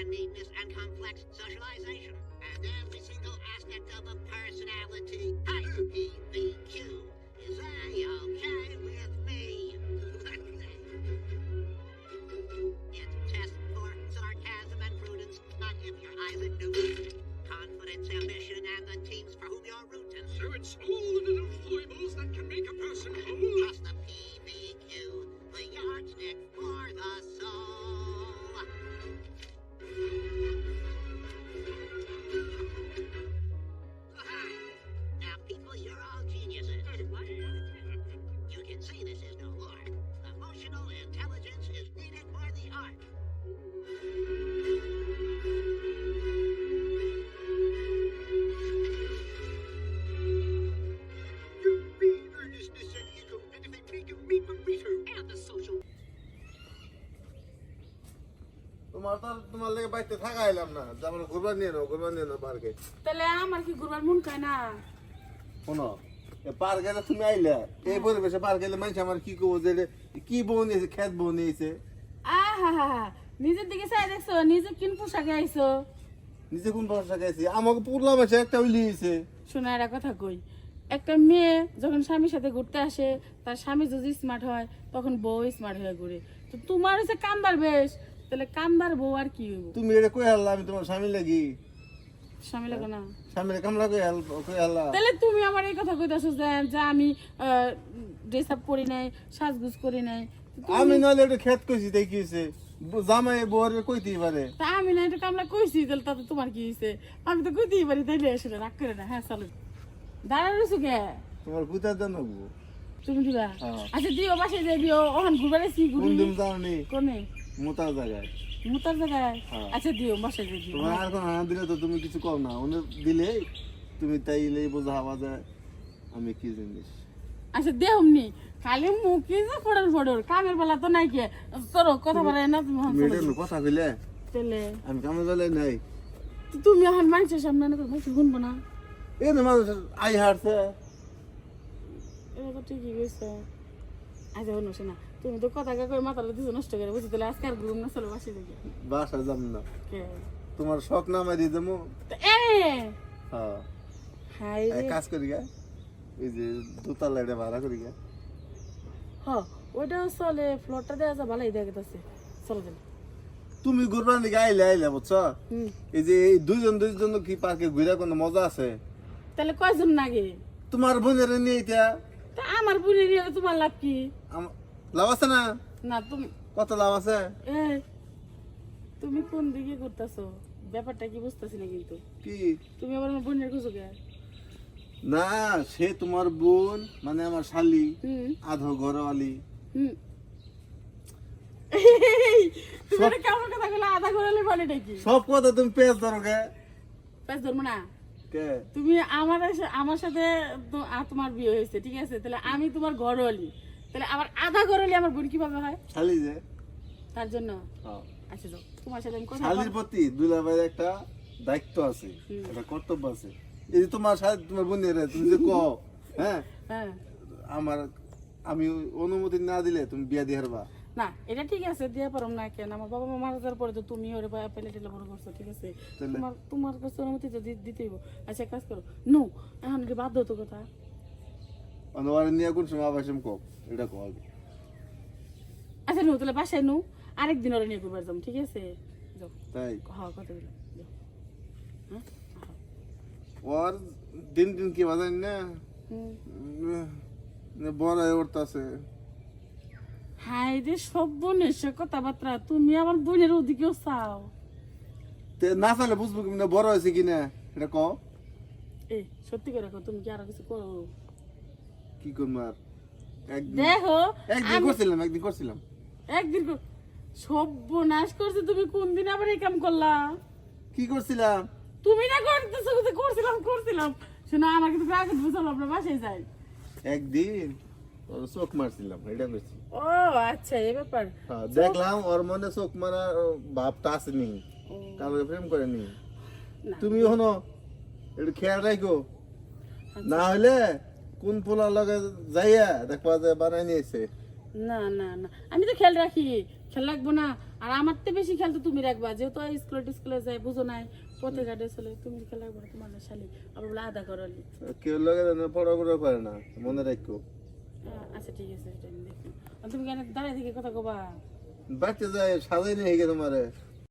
and neatness and complex socialization. And every single aspect of a personality type, PVQ, is A-okay with me. it tests for sarcasm and prudence, not if your eyes are new. Confidence, ambition, and the teams for whom you're rooting. So it's all say this is no more. Emotional intelligence is needed for the art. You be earnestness and ego, and if they make you meet burrito and the social তোমার তো তোমার লেগে বাড়িতে থাকা এলাম না যেমন ঘুরবার নিয়ে নাও ঘুরবার নিয়ে নাও পার্কে তাহলে আমার কি ঘুরবার মন কয় না শোনো পার্কে যে তুমি আইলে। এই পরিবেশে পার্কে এলে মানুষ আমার কি করব যে কি বউ নিয়েছে খেত বউ নিয়েছে? আহা হা হা নিজের দিকে চাই দেখছ নিজে কিন পোশাকে আইছো? নিজে কোন ভরসা গেছি আমাকে পুরলা মাসে একটা উলিয়েছে শোনা একটা কথা কই। একটা মেয়ে যখন স্বামীর সাথে ঘুরতে আসে তার স্বামী যদি স্মার্ট হয় তখন বউ স্মার্ট হয়ে ঘুরে। তো তোমার হচ্ছে কামদার বেশ তাহলে কামদার বউ আর কি তুমি এটা কই হারলা আমি তোমার স্বামী লাগি। তাহলে তুমি আমার এই কথা কইতাছো যে যে আমি ড্রেস আপ করি নাই সাজগুজ করি নাই। আমি নাহলে এটা খেত কইছি তাই জামাই বউরে কইতেই পারে। তা আমি না এটা কামলা কইছি তাহলে তাতে তোমার কি হয়েছে আমি তো কইতেই পারি তাইলে আসলে রাগ করে না। হ্যাঁ চলো। দাঁড়া রয়েছো কে? তোমার কুতার দেন তুমি দিবা হ্যাঁ। আচ্ছা দিও বাসে যাই দিও। ওখান ঘুরবার কোন ঘুরি কোনে? জায়গায়। মুতার জায়গায়? হ্যাঁ। আচ্ছা দিও যাই দিও। তোমার আর কোনো হানা দিলে তো তুমি কিছু কম না। উনি দিলে তুমি তাইলেই বোঝা হওয়া যায় আমি কি জিনিস? আচ্ছা দেহমনি খালি মুখে যে ফড়র ফড়র কামের বেলা তো নাই কে? চলো কথা বলে না তুমি চলো। এটা কথা কইলে? তাহলে আমি কামে গেলে নাই। তুমি এখন মানুষের সামনে না করব শুনব না। এই না মানুষ আই হারছে এটা তো ঠিকই কইছো। আচ্ছা শোনো শোনা। তুমি তো কথা কা কই মাথাটা দিছো নষ্ট করে বুঝি তাহলে আজকে আর ঘুম না চলো বাসে দেখি বাসা যাম না। তোমার শখ নামাই দিয়ে দেবো? এ! হ্যাঁ। হাই কাজ করি গা এই যে দোতলা এটা ভাড়া করি গা। হ ওইটাও চলে ফ্লোরটা দেওয়া যা ভালোই দেখা গেছে চলো চলো তুমি ঘুরবার দিকে আইলে আইলে বুঝছ? এই যে এই দুইজন দুইজন কি পার্কে ঘুরে কোনো মজা আছে? তাহলে কয়জন নাগে? তোমার বোনের নিয়ে এটা। আমার বুড়ি নিয়ে তোমার লাভ কি? আম- লাভ আছে না? না তুমি কত লাভ আছে? তুমি কোন দিকে করতেছো ব্যাপারটা কি বুঝতেছি না কিন্তু। কি? তুমি আবার আমার বোনের খুঁজো কে? না সে তোমার বোন মানে আমার শালি আধো ঘরওয়ালি। সব কথা তুমি ধরো কে? ধরবো না? তুমি আমার আমার সাথে তোমার বিয়ে হয়েছে ঠিক আছে? তাহলে আমি তোমার ঘরওয়ালি। তাহলে আবার আধা ঘরওয়ালি আমার বোন কীভাবে হয়? শালি যে। তার জন্য? হ্যাঁ। আচ্ছা যাও। তোমার সাথে আমি কথা শালির প্রতি দুলাভাইয়ের একটা দায়িত্ব আছে। একটা কর্তব্য আছে। এই তোমার সাথে তোমার বোনের তুমি যে কও হ্যাঁ? হ্যাঁ। আমার আমি অনুমতি না দিলে তুমি বিয়া দিয়ে হারবা। না এটা ঠিক আছে দিয়ে পারম না কেন? আমার বাবা মা মারা যাওয়ার পরে তো তুমি ওরে বা- পেলে টেলে বড় করছ ঠিক আছে? তোমার তোমার কাছে অনুমতি তো দিতেই আচ্ছা কাজ করো। নো এখন এটা বাধ্য তো কথা? অনবার নিয়ে কোন সময় আবাসম কও এটা কও আগে আচ্ছা নো তাহলে বাসায় নো আরেকদিন ওরা নিয়ে করবার যাম ঠিক আছে যাও তাই হ্যাঁ কথা দিলাম যাও আহা। ওর দিন দিন কি বাজাই না হুম। উম, বড় উঠতেছে হাই রে সব বোনের সে কথাবার্তা তুমি আমার বোনের ওদিকেও চাও না চালে বুঝব কি না বড় হয়েছে কিনা এটা কও এ সত্যি করে তুমি কি আরও কিছু করো কি করব আর? একদিন দেখো একদিন করছিলাম একদিন করছিলাম। একদিন কর- সর্বনাশ করছে তুমি কোন দিন আবার এই কাম করলা? কি করছিলাম? তুমি না করতেছো কিন্তু করছিলাম করছিলাম। শোনো আমার কিন্তু আগে বুঝলাম আমরা বাসায় যাই। একদিন? ওর চোখ মারছিলাম এটা করছি ও আচ্ছা এই ব্যাপার। হ্যাঁ, দেখলাম ওর মনে চোখ মারা ভাবটা আসেনি। ও, কারোর প্রেম করেনি। তুমি হনো একটু খেয়াল রাখো না হলে কোন পোলার লগে যাইয়া দেখবা যে বানাই নিয়েছে? না না না। আমি তো খেয়াল রাখি খেয়াল রাখব না। আর আমার তো বেশি খেয়াল তো তুমি রাখবা যেহেতু স্কুলে টিস্কুলে যায় বুঝো নাই পথে ঘাটে চলে তুমি খেয়াল রাখব তোমার শালি। আবার বলে আদা করলি কেউ লাগে না পড়াশোনা করে না মনে রাখো। আচ্ছা ঠিক আছে তুমি কেন দাঁড়ায় থেকে কথা কবা? বাচ্চা যায় সাজাই নিয়ে গেছে তোমারে।